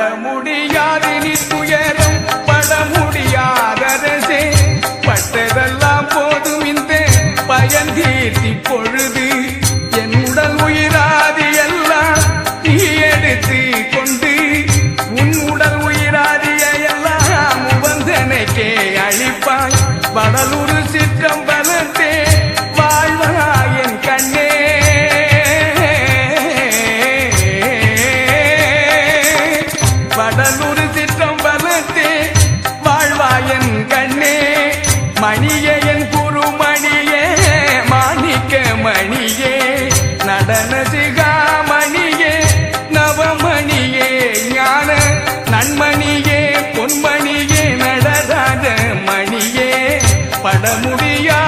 முடியாது நீ துயரம் பட முடியாதரசே பட்டதெல்லாம் போதும் இந்த பயன் தீர்த்தி பொழுது. என் உடல் உயிராதி எல்லாம் நீ எடுத்து கொண்டு. உன் உடல் உயிராதிய எல்லாம் உபந்தனைக்கே அழிப்பாய். வடலூர் சிற்றம் சூறு சிற்றம் வலுத்து வாழ்வாயன் கண்ணே. மணியே என் குரு மணியே மாணிக்க மணியே. நடன சிகாமணியே நவமணியே ஞான நன்மணியே பொன்மணியே நடராஜ மணியே. படமுடியா